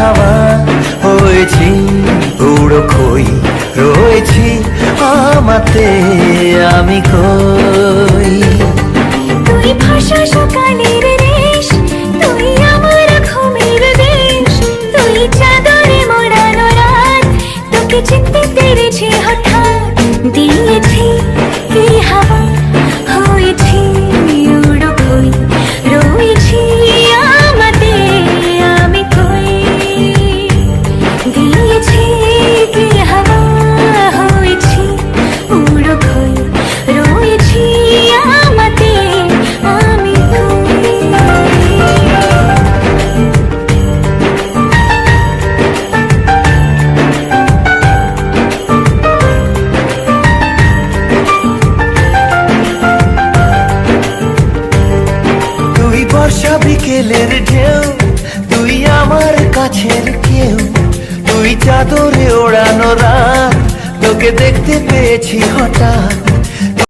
হাওয়া হয়েছি উড়ো খই রয়েছি আমাতে আমি কই তুই ভাষা কাছের কেউ তুই চাদরে ওড়ানো রাত। তোকে দেখতে পেয়েছি হঠাৎ।